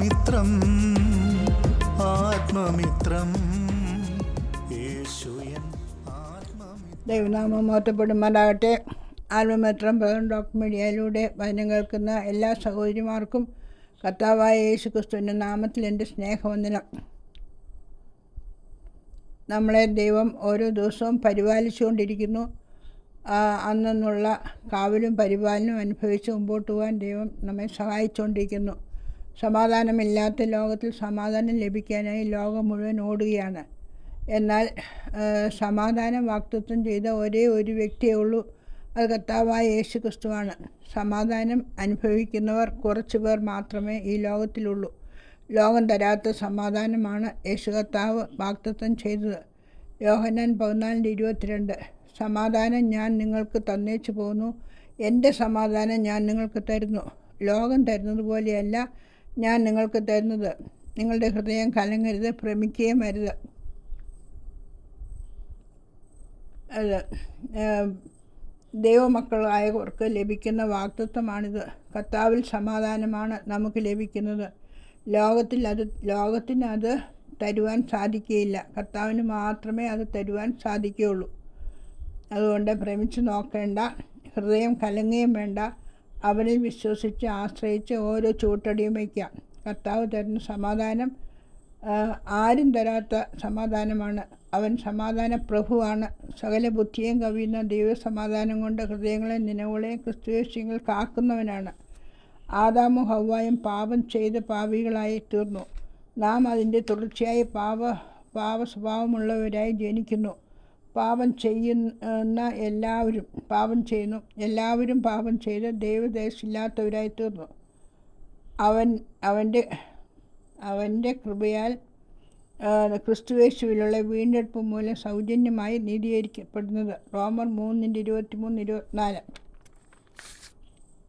ആത്മമിത്രം ആത്മമിത്രം. ദൈവനാമം മോത്തപ്പെടുമാറാകട്ടെ ആത്മമിത്രം പ്രധാന ഡോക്ടർ മീഡിയയിലൂടെ വചനം കേൾക്കുന്ന എല്ലാ സഹോദരിമാർക്കും കർത്താവായ യേശു ക്രിസ്തുവിന്റെ നാമത്തിൽ എന്റെ സ്നേഹവന്ദനം. നമ്മളെ ദൈവം ഓരോ ദിവസവും പരിപാലിച്ചുകൊണ്ടിരിക്കുന്നു. അന്നുള്ള കാവലും പരിപാലനവും അനുഭവിച്ച് മുമ്പോട്ട് പോകാൻ ദൈവം നമ്മെ സഹായിച്ചുകൊണ്ടിരിക്കുന്നു. സമാധാനമില്ലാത്ത ലോകത്തിൽ സമാധാനം ലഭിക്കാനായി ലോകം മുഴുവൻ ഓടുകയാണ്. എന്നാൽ സമാധാനം വാക്തത്വം ചെയ്ത ഒരേ ഒരു വ്യക്തിയേ ഉള്ളൂ. അത് കർത്താവായ യേശു ക്രിസ്തുവാണ് സമാധാനം അനുഭവിക്കുന്നവർ കുറച്ച് പേർ മാത്രമേ ഈ ലോകത്തിലുള്ളൂ. ലോകം തരാത്ത സമാധാനമാണ് യേശു കർത്താവ് വാക്തത്വം ചെയ്തത്. യോഹനാൻ പതിനാലിന്റെ ഇരുപത്തിരണ്ട് സമാധാനം ഞാൻ നിങ്ങൾക്ക് തന്നേച്ചു പോകുന്നു. എന്റെ സമാധാനം ഞാൻ നിങ്ങൾക്ക് തരുന്നു. ലോകം തരുന്നത് പോലെയല്ല ഞാൻ നിങ്ങൾക്ക് തരുന്നത്. നിങ്ങളുടെ ഹൃദയം കലങ്ങരുത് ഭ്രമിക്കുകയും അരുത്. അത് ദൈവമക്കളായവർക്ക് ലഭിക്കുന്ന വാക്തത്വമാണിത് കർത്താവിൽ സമാധാനമാണ് നമുക്ക് ലഭിക്കുന്നത്. ലോകത്തിൽ അത് ലോകത്തിന് അത് തരുവാൻ സാധിക്കുകയില്ല. കർത്താവിന് മാത്രമേ അത് തരുവാൻ സാധിക്കുകയുള്ളൂ. അതുകൊണ്ട് ഭ്രമിച്ചു നോക്കേണ്ട ഹൃദയം കലങ്ങുകയും വേണ്ട. അവനിൽ വിശ്വസിച്ച് ആശ്രയിച്ച് ഓരോ ചൂട്ടടിയും വയ്ക്കാം കർത്താവ് തരുന്ന സമാധാനം ആരും തരാത്ത സമാധാനമാണ്. അവൻ സമാധാന പ്രഭുവാണ്. സകല ബുദ്ധിയും കവിയുന്ന ദൈവസമാധാനം കൊണ്ട് ഹൃദയങ്ങളെ നിലവുകളെയും ക്രിസ്തുവേഷ്യങ്ങൾ കാക്കുന്നവനാണ്. ആദാമും ഹവ്വായും പാപം ചെയ്ത് പാവികളായി തീർന്നു. നാം അതിന്റെ തുടർച്ചയായി പാപ പാപ സ്വഭാവമുള്ളവരായി ജനിക്കുന്നു. പാപം ചെയ്യുന്ന എല്ലാവരും പാപം ചെയ്യുന്നു. എല്ലാവരും പാപം ചെയ്ത് ദൈവദേശമില്ലാത്തവരായി തീർന്നു. അവൻ അവന്റെ അവന്റെ കൃപയാൽ ക്രിസ്തുവേശുവിലുള്ള വീണ്ടെടുപ്പ് മൂലം സൗജന്യമായി നീതീകരിക്കപ്പെടുന്നത്. റോമർ മൂന്നിന്റെ ഇരുപത്തി മൂന്ന് ഇരുപത്തിനാല്.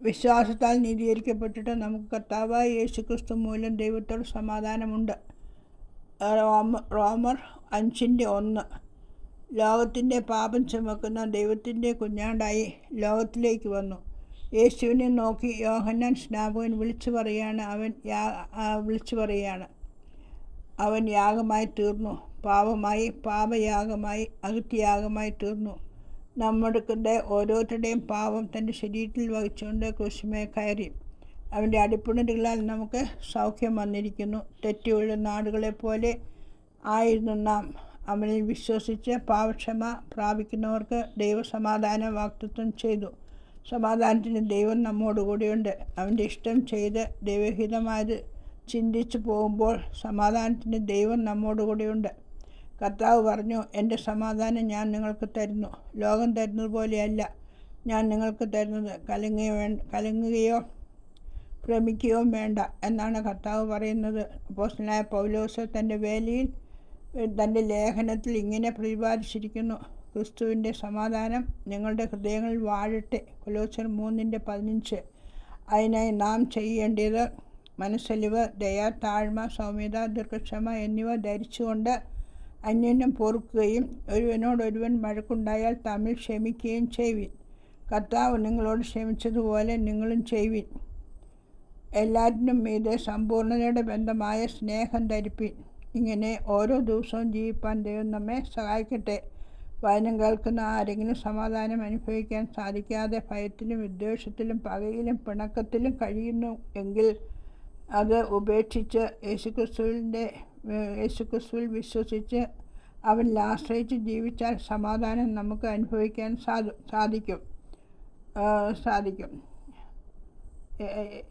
വിശ്വാസത്താൽ നീതീകരിക്കപ്പെട്ടിട്ട് നമുക്ക് കർത്താവായ യേശു ക്രിസ്തു മൂലം ദൈവത്തോട് സമാധാനമുണ്ട്. റോമർ റോമർ അഞ്ചിന്റെ ഒന്ന്. ലോകത്തിന്റെ പാപം ചുമക്കുന്ന ദൈവത്തിന്റെ കുഞ്ഞാണ്ടായി ലോകത്തിലേക്ക് വന്നു. യേശുവിനെ നോക്കി യോഹന്നാൻ സ്നാപകൻ വിളിച്ചു പറയാണ് അവൻ വിളിച്ചു പറയാണ്. അവൻ യാഗമായി തീർന്നു. പാപമായി പാപയാഗമായി അകൃത്യയാഗമായി തീർന്നു. നമ്മുടെ ഓരോരുത്തരുടെയും പാപം തന്റെ ശരീരത്തിൽ വഹിച്ചുകൊണ്ട് കുശുമേ കയറി. അവന്റെ അടിപ്പുണരുകളാൽ നമുക്ക് സൗഖ്യം വന്നിരിക്കുന്നു. തെറ്റിയുള്ള നാടുകളെപ്പോലെ ആയിരുന്നു നാം. അവനിൽ വിശ്വസിച്ച് പാവക്ഷമ പ്രാപിക്കുന്നവർക്ക് ദൈവസമാധാന വാക്തത്വം ചെയ്തു. സമാധാനത്തിന് ദൈവം നമ്മോടുകൂടിയുണ്ട്. അവന്റെ ഇഷ്ടം ചെയ്ത് ദൈവഹിതമായത് ചിന്തിച്ചു പോകുമ്പോൾ സമാധാനത്തിന് ദൈവം നമ്മോടുകൂടിയുണ്ട്. കർത്താവ് പറഞ്ഞു എന്റെ സമാധാനം ഞാൻ നിങ്ങൾക്ക് തരുന്നു. ലോകം തരുന്നത് പോലെയല്ല ഞാൻ നിങ്ങൾക്ക് തരുന്നത്. കലങ്ങുകയോ വേണ്ട കലങ്ങുകയോ ഭ്രമിക്കുകയോ വേണ്ട എന്നാണ് കർത്താവ് പറയുന്നത്. അപ്പോസ്റ്റലായ പൗലോസ് തന്റെ വേലയിൽ തന്റെ ലേഖനത്തിൽ ഇങ്ങനെ പ്രതിപാദിച്ചിരിക്കുന്നു. ക്രിസ്തുവിന്റെ സമാധാനം നിങ്ങളുടെ ഹൃദയങ്ങളിൽ വാഴട്ടെ. കൊലോച്ചർ മൂന്നിന്റെ പതിനഞ്ച്. അതിനായി നാം ചെയ്യേണ്ടത് മനസ്സലിവ് ദയ താഴ്മ സൗമ്യത ദീർഘക്ഷമ എന്നിവ ധരിച്ചുകൊണ്ട് അന്യോന്യം പൊറുക്കുകയും ഒരുവനോടൊരുവൻ മഴക്കുണ്ടായാൽ തമ്മിൽ ക്ഷമിക്കുകയും ചെയ്യുവിൻ കർത്താവ് നിങ്ങളോട് ക്ഷമിച്ചതുപോലെ നിങ്ങളും ചെയ്യുവിൻ എല്ലാറ്റിനും മീതെ സമ്പൂർണതയുടെ ബന്ധമായ സ്നേഹം ധരിപ്പിൻ. ഇങ്ങനെ ഓരോ ദിവസവും ജീവിപ്പാൻ ദൈവം നമ്മെ സഹായിക്കട്ടെ. വചനം കേൾക്കുന്ന ആരെങ്കിലും സമാധാനം അനുഭവിക്കാൻ സാധിക്കാതെ ഭയത്തിലും വിദ്വേഷത്തിലും പകയിലും പിണക്കത്തിലും കഴിയുന്നു എങ്കിൽ അത് ഉപേക്ഷിച്ച് യേശുക്രിസ്തുവിന്റെ യേശുക്രിസ്തുവിൽ വിശ്വസിച്ച് അവനിൽ ആശ്രയിച്ച് ജീവിച്ചാൽ സമാധാനം നമുക്ക് അനുഭവിക്കാൻ സാധു സാധിക്കും. സാധിക്കും.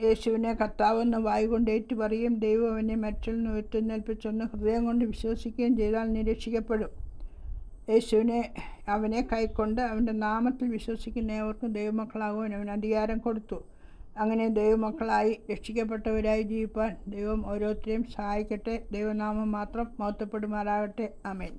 യേശുവിനെ കർത്താവെന്ന് വായു കൊണ്ട് ഏറ്റു പറയുകയും ദൈവം അവനെ മറ്റിൽ നിന്ന് ഉയർത്തുന്നേൽപ്പിച്ചെന്ന് ഹൃദയം കൊണ്ട് വിശ്വസിക്കുകയും ചെയ്താൽ നിരീക്ഷിക്കപ്പെടും യേശുവിനെ അവനെ കൈക്കൊണ്ട് അവന്റെ നാമത്തിൽ വിശ്വസിക്കുന്ന ഏവർക്കും ദൈവമക്കളാകുവാൻ അവൻ അധികാരം കൊടുത്തു. അങ്ങനെ ദൈവമക്കളായി രക്ഷിക്കപ്പെട്ടവരായി ജീവിപ്പാൻ ദൈവം ഓരോരുത്തരെയും സഹായിക്കട്ടെ. ദൈവനാമം മാത്രം മഹത്വപ്പെടുമാറാകട്ടെ. അമേൻ